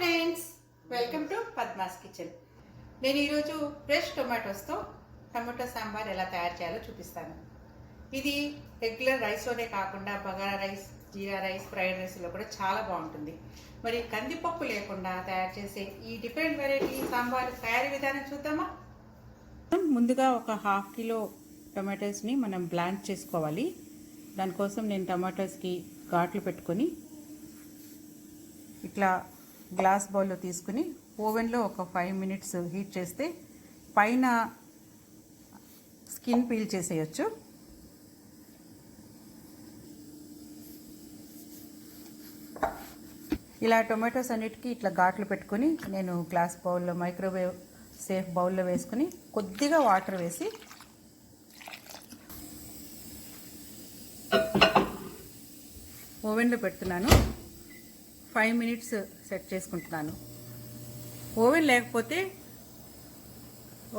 Friends welcome to Padma's kitchen. నేను ఈరోజు fresh టొమాటోస్తో tomato sambar ఎలా తయారు చేయాలో చూపిస్తాను. ఇది రెగ్యులర్ రైస్లోనే కాకుండా bagara rice jeera rice fried రైస్లో కూడా చాలా బాగుంటుంది. మరి కందిపప్పు లేకుండా తయారు చేసే ఈ డిఫరెంట్ వెరైటీ సాంబార్ తయారీ విధానం చూద్దామా? ముందుగా ఒక హాఫ్ కిలో టొమాటోస్ని మనం బ్లాండ్ చేసుకోవాలి. దానికోసం నేను టమాటోస్కి ఘాట్లు పెట్టుకొని ఇట్లా గ్లాస్ బౌల్లో తీసుకుని ఓవెన్లో ఒక ఫైవ్ మినిట్స్ హీట్ చేస్తే పైన స్కిన్ పీల్ చేసేయచ్చు. ఇలా టొమాటోస్ అన్నిటికీ ఇట్లా ఘాట్లు పెట్టుకొని నేను గ్లాస్ బౌల్లో మైక్రోవేవ్ సేఫ్ బౌల్లో వేసుకుని కొద్దిగా వాటర్ వేసి ఓవెన్లో పెడుతున్నాను. ఫైవ్ మినిట్స్ సెట్ చేసుకుంటున్నాను. ఓవెన్ లేకపోతే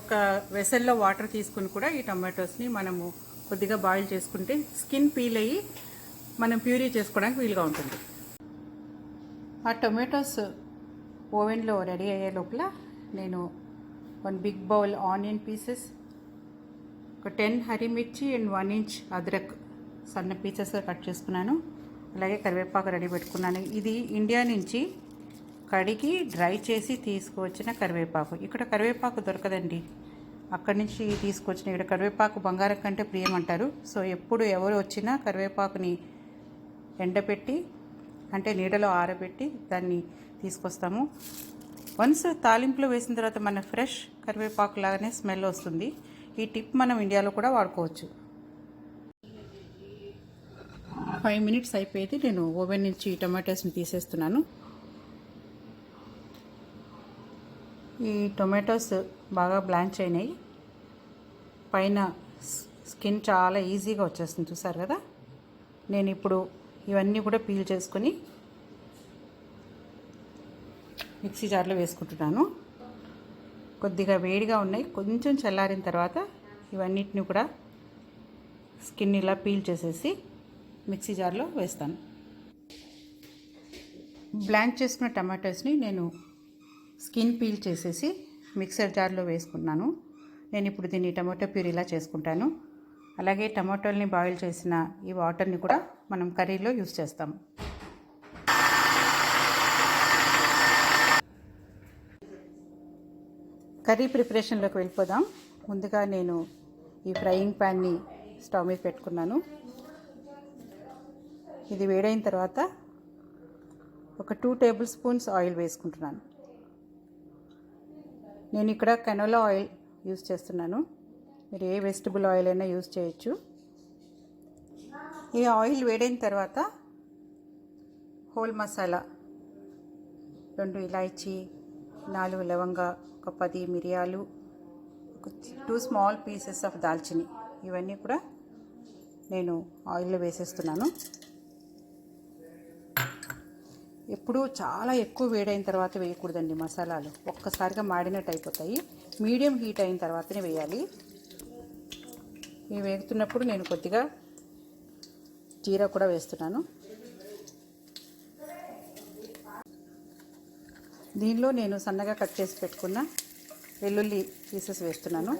ఒక వెసల్లో వాటర్ తీసుకుని కూడా ఈ టమాటోస్ని మనము కొద్దిగా బాయిల్ చేసుకుంటే స్కిన్ పీల్ అయ్యి మనం ప్యూరీ చేసుకోవడానికి వీలుగా ఉంటుంది. ఆ టొమాటోస్ ఓవెన్లో రెడీ అయ్యే లోపల నేను one big bowl onion pieces ఒక టెన్ హరిమిర్చి అండ్ వన్ ఇంచ్ అద్రక్ సన్న పీసెస్గా కట్ చేసుకున్నాను. అలాగే కరివేపాకు రెడీ పెట్టుకున్నాను. ఇది ఇండియా నుంచి కడిగి డ్రై చేసి తీసుకువచ్చిన కరివేపాకు. ఇక్కడ కరివేపాకు దొరకదండి. అక్కడి నుంచి తీసుకొచ్చిన ఇక్కడ కరివేపాకు బంగారం కంటే ప్రియం అంటారు. సో ఎప్పుడు ఎవరు వచ్చినా కరివేపాకుని ఎండపెట్టి అంటే నీడలో ఆరబెట్టి దాన్ని తీసుకొస్తాము. వన్స్ తాలింపులో వేసిన తర్వాత మన ఫ్రెష్ కరివేపాకు లాగానే స్మెల్ వస్తుంది. ఈ టిప్ మనం ఇండియాలో కూడా వాడుకోవచ్చు. ఫైవ్ మినిట్స్ అయిపోయింది. నేను ఓవెన్ నుంచి టొమాటోస్ని తీసేస్తున్నాను. ఈ టొమాటోస్ బాగా బ్లాంచ్ అయినాయి. పైన స్కిన్ చాలా ఈజీగా వచ్చేస్తుంది చూసారు కదా? నేను ఇప్పుడు ఇవన్నీ కూడా పీల్ చేసుకొని మిక్సీ జార్లో వేసుకుంటున్నాను. కొద్దిగా వేడిగా ఉన్నాయి. కొంచెం చల్లారిన తర్వాత ఇవన్నిటిని కూడా స్కిన్ ఇలా పీల్ చేసేసి మిక్సీ జార్లో వేస్తాను. బ్లాంక్ చేసుకున్న టమాటోస్ని నేను స్కిన్ పీల్ చేసేసి మిక్సర్ జార్లో వేసుకున్నాను. నేను ఇప్పుడు దీన్ని టమాటో ప్యూరీలా చేసుకుంటాను. అలాగే టమాటోల్ని బాయిల్ చేసిన ఈ వాటర్ని కూడా మనం కర్రీలో యూస్ చేస్తాం. కర్రీ ప్రిపరేషన్లోకి వెళ్ళిపోదాం. ముందుగా నేను ఈ ఫ్రైయింగ్ ప్యాన్ని స్టవ్ మీద పెట్టుకున్నాను. ఇది వేడైన తర్వాత ఒక టూ టేబుల్ స్పూన్స్ ఆయిల్ వేసుకుంటున్నాను. నేను ఇక్కడ కెనోలా ఆయిల్ యూస్ చేస్తున్నాను. మీరు ఏ వెజిటబుల్ ఆయిల్ అయినా యూస్ చేయొచ్చు. ఈ ఆయిల్ వేడైన తర్వాత హోల్ మసాలా రెండు ఇలాచి నాలుగు లవంగ ఒక పది మిరియాలు ఒక టూ స్మాల్ పీసెస్ ఆఫ్ దాల్చిని. ఇవన్నీ కూడా నేను ఆయిల్లో వేసేస్తున్నాను. ఎప్పుడూ చాలా ఎక్కువ వేడైన తర్వాత వేయకూడదండి మసాలాలు. ఒక్కసారిగా మాడినట్టు అయిపోతాయి. మీడియం హీట్ అయిన తర్వాతనే వేయాలి. ఇవి వేగుతున్నప్పుడు నేను కొద్దిగా జీరా కూడా వేస్తున్నాను. దీనిలో నేను సన్నగా కట్ చేసి పెట్టుకున్న వెల్లుల్లి పీసెస్ వేస్తున్నాను.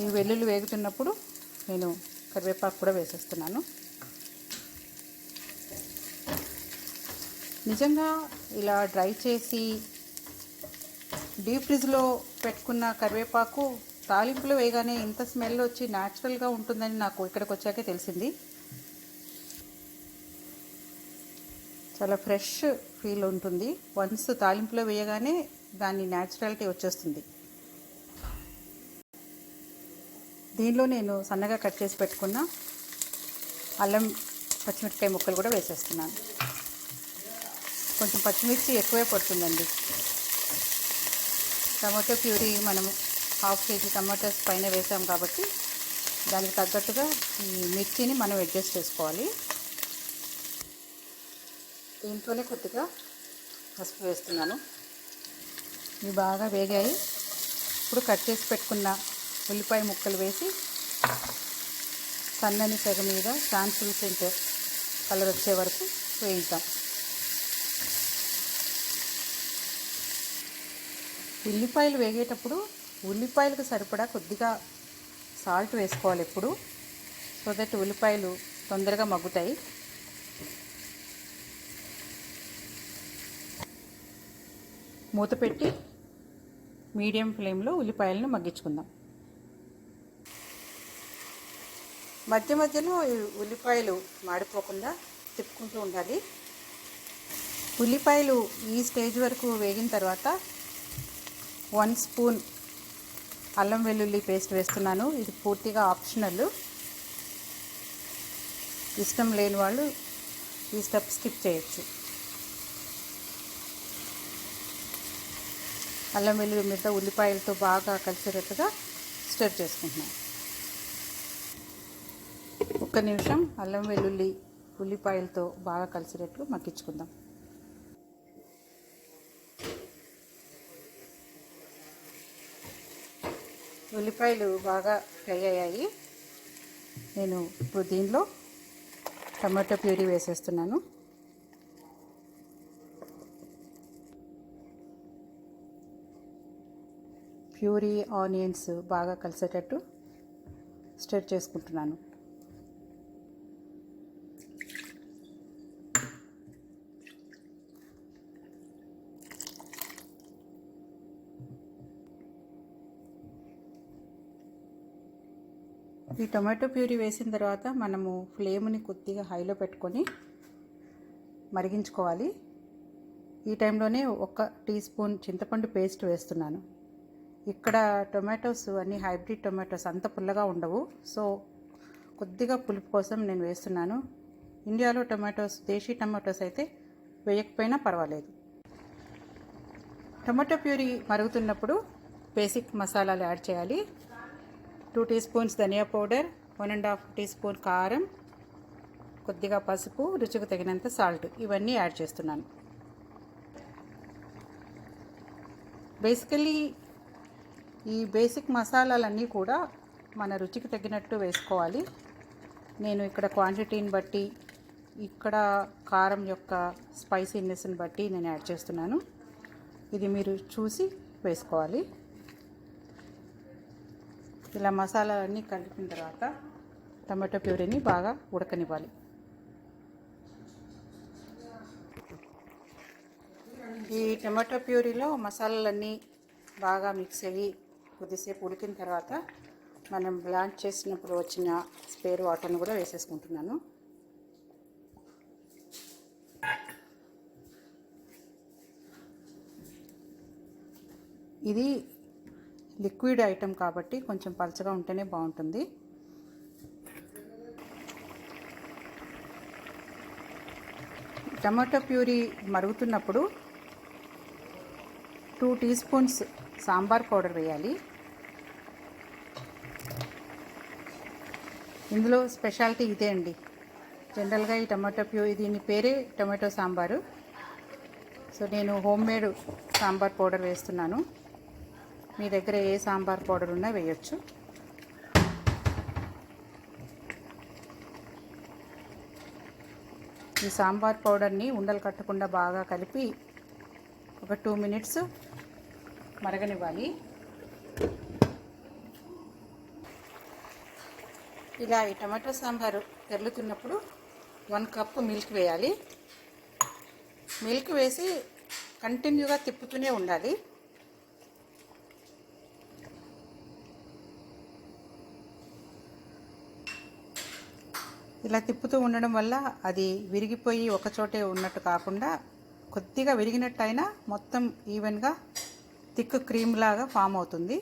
ఈ వెల్లుల్లి వేగుతున్నప్పుడు నేను కరివేపాకు కూడా వేసేస్తున్నాను. నిజంగా ఇలా డ్రై చేసి డీప్ ఫ్రిడ్జ్లో పెట్టుకున్న కరివేపాకు తాలింపులో వేయగానే ఇంత స్మెల్ వచ్చి న్యాచురల్గా ఉంటుందని నాకు ఇక్కడికి వచ్చాకే తెలిసింది. చాలా ఫ్రెష్ ఫీల్ ఉంటుంది. వన్స్ తాలింపులో వేయగానే దాని న్యాచురాలిటీ వచ్చేస్తుంది. దీనిలో నేను సన్నగా కట్ చేసి పెట్టుకున్న అల్లం పచ్చిమిరపకాయ ముక్కలు కూడా వేసేస్తున్నాను. కొంచెం పచ్చిమిర్చి ఎక్కువే పడుతుందండి. టమాటో ప్యూరీ మనం హాఫ్ కేజీ టమాటోస్ పైన వేసాం కాబట్టి దానికి తగ్గట్టుగా ఈ మిర్చిని మనం అడ్జస్ట్ చేసుకోవాలి. దీంట్లోనే కొద్దిగా పసుపు వేస్తున్నాను. ఇవి బాగా వేగాయి. ఇప్పుడు కట్ చేసి పెట్టుకున్న ఉల్లిపాయ ముక్కలు వేసి సన్నని సెగ మీద ట్రాన్స్లూసెంట్ కలర్ వచ్చే వరకు వేయిద్దాం. ఉల్లిపాయలు వేగేటప్పుడు ఉల్లిపాయలకు సరిపడా కొద్దిగా సాల్ట్ వేసుకోవాలి ఎప్పుడు. సో దట్ ఉల్లిపాయలు తొందరగా మగ్గుతాయి. మూత పెట్టి మీడియం ఫ్లేమ్లో ఉల్లిపాయలను మగ్గించుకుందాం. మధ్య మధ్యలో ఉల్లిపాయలు మాడిపోకుండా తిప్పుకుంటూ ఉండాలి. ఉల్లిపాయలు ఈ స్టేజ్ వరకు వేగిన తర్వాత వన్ స్పూన్ అల్లం వెల్లుల్లి పేస్ట్ వేస్తున్నాను. ఇది పూర్తిగా ఆప్షనల్. ఇష్టం లేని వాళ్ళు ఈ స్టెప్ స్కిప్ చేయొచ్చు. అల్లం వెల్లుల్లి మీద ఉల్లిపాయలతో బాగా కలిసేటట్టుగా స్టెప్ చేసుకుంటున్నాను. ఒక్క నిమిషం అల్లం వెల్లుల్లి ఉల్లిపాయలతో బాగా కలిసేటట్లు మగ్గించుకుందాం. ఉల్లిపాయలు బాగా ఫ్రై అయ్యాయి. నేను ఇప్పుడు దీనిలో టమాటో ప్యూరీ వేసేస్తున్నాను. ప్యూరీ ఆనియన్స్ బాగా కలిసేటట్టు స్టర్ చేసుకుంటున్నాను. ఈ టొమాటో ప్యూరీ వేసిన తర్వాత మనము ఫ్లేమ్ని కొద్దిగా హైలో పెట్టుకొని మరిగించుకోవాలి. ఈ టైంలోనే ఒక టీ స్పూన్ చింతపండు పేస్ట్ వేస్తున్నాను. ఇక్కడ టొమాటోస్ అన్ని హైబ్రిడ్ టొమాటోస్ అంత పుల్లగా ఉండవు. సో కొద్దిగా పులుపు కోసం నేను వేస్తున్నాను. ఇండియాలో టొమాటోస్ దేశీ టొమాటోస్ అయితే వేయకపోయినా పర్వాలేదు. టొమాటో ప్యూరీ మరుగుతున్నప్పుడు బేసిక్ మసాలాలు యాడ్ చేయాలి. Two teaspoons dhaniya powder one and half teaspoon కారం కొద్దిగా పసుపు రుచికి తగినంత సాల్ట్. ఇవన్నీ యాడ్ చేస్తున్నాను. బేసికలీ ఈ బేసిక్ మసాలాలన్నీ కూడా మన రుచికి తగినట్టు వేసుకోవాలి. నేను ఇక్కడ క్వాంటిటీని బట్టి ఇక్కడ కారం యొక్క స్పైసీనెస్ని బట్టి నేను యాడ్ చేస్తున్నాను. ఇది మీరు చూసి వేసుకోవాలి. ఇలా మసాలాలన్నీ కలిపిన తర్వాత టమాటో ప్యూరీని బాగా ఉడకనివ్వాలి. ఈ టమాటో ప్యూరీలో మసాలాలన్నీ బాగా మిక్స్ అయ్యి కొద్దిసేపు ఉడికిన తర్వాత మనం బ్లాంచ్ చేసినప్పుడు వచ్చిన స్పేర్ వాటర్ని కూడా వేసేసుకుంటున్నాను. ఇది లిక్విడ్ ఐటెం కాబట్టి కొంచెం పలచగా ఉంటేనే బాగుంటుంది. టమాటో ప్యూరీ మరుగుతున్నప్పుడు two teaspoons sambar powder వేయాలి. ఇందులో స్పెషాలిటీ ఇదే అండి. జనరల్గా ఈ టమాటో ప్యూరీ దీని పేరే టమాటో సాంబారు. సో నేను హోమ్ మేడ్ సాంబార్ పౌడర్ వేస్తున్నాను. మీ దగ్గర ఏ సాంబార్ పౌడర్ ఉన్నా వేయొచ్చు. ఈ సాంబార్ పౌడర్ని ఉండలు కట్టకుండా బాగా కలిపి ఒక టూ మినిట్స్ మరగనివ్వాలి. ఇలా ఈ టమాటో సాంబారు తెరులుతున్నప్పుడు వన్ కప్ మిల్క్ వేయాలి. మిల్క్ వేసి కంటిన్యూగా తిప్పుతూనే ఉండాలి. ఇలా తిప్పుతూ ఉండడం వల్ల అది విరిగిపోయి ఒకచోటే ఉన్నట్టు కాకుండా కొద్దిగా విరిగినట్టు అయినా మొత్తం ఈవెన్గా థిక్ క్రీమ్ లాగా ఫామ్ అవుతుంది.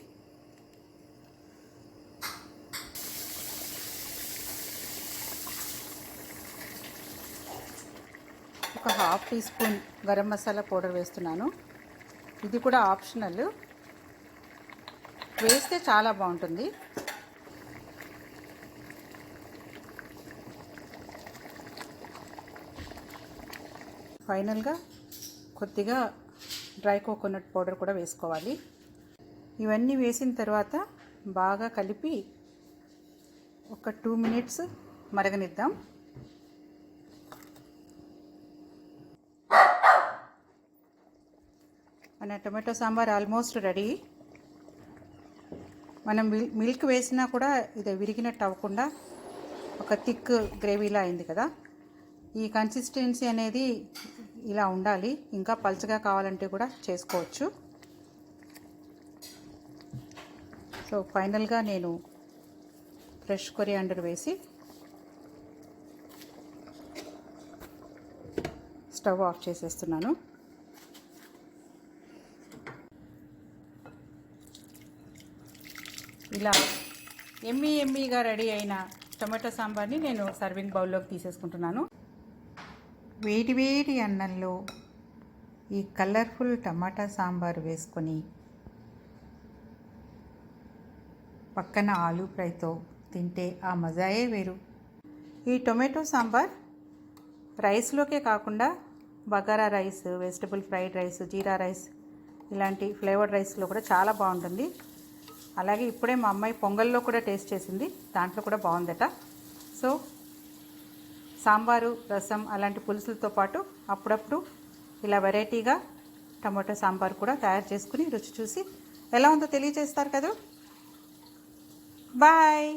ఒక half teaspoon garam masala powder వేస్తున్నాను. ఇది కూడా ఆప్షనల్. వేస్తే చాలా బాగుంటుంది. ఫైనల్గా కొద్దిగా డ్రై కోకోనట్ పౌడర్ కూడా వేసుకోవాలి. ఇవన్నీ వేసిన తర్వాత బాగా కలిపి ఒక టూ మినిట్స్ మరగనిద్దాం. మన టొమాటో సాంబార్ ఆల్మోస్ట్ రెడీ. మనం మిల్క్ వేసినా కూడా ఇది విరిగినట్టు అవ్వకుండా ఒక థిక్ గ్రేవీలా అయింది కదా. ఈ కన్సిస్టెన్సీ అనేది ఇలా ఉండాలి. ఇంకా పలుచగా కావాలంటే కూడా చేసుకోవచ్చు. సో ఫైనల్గా నేను ఫ్రెష్ కొరియాండర్ వేసి స్టవ్ ఆఫ్ చేసేస్తున్నాను. ఇలా ఎమ్మీ ఎమ్మీగా రెడీ అయిన టొమాటో సాంబార్ని నేను సర్వింగ్ బౌల్లోకి తీసేసుకుంటున్నాను. వేడి వేడి అన్నంలో ఈ కలర్ఫుల్ టమాటా సాంబార్ వేసుకొని పక్కన ఆలూ ఫ్రైతో తింటే ఆ మజాయే వేరు. ఈ టొమాటో సాంబార్ రైస్లోకే కాకుండా bagara rice vegetable fried rice jeera rice ఇలాంటి ఫ్లేవర్డ్ రైస్లో కూడా చాలా బాగుంటుంది. అలాగే ఇప్పుడే మా అమ్మాయి పొంగల్లో కూడా టేస్ట్ చేసింది. దాంట్లో కూడా బాగుందట. సో సాంబారు రసం అలాంటి పులుసులతో పాటు అప్పుడప్పుడు ఇలా వెరైటీగా టమాటో సాంబార్ కూడా తయారు చేసుకుని రుచి చూసి ఎలా ఉందో తెలియజేస్తారు కదా? బాయ్!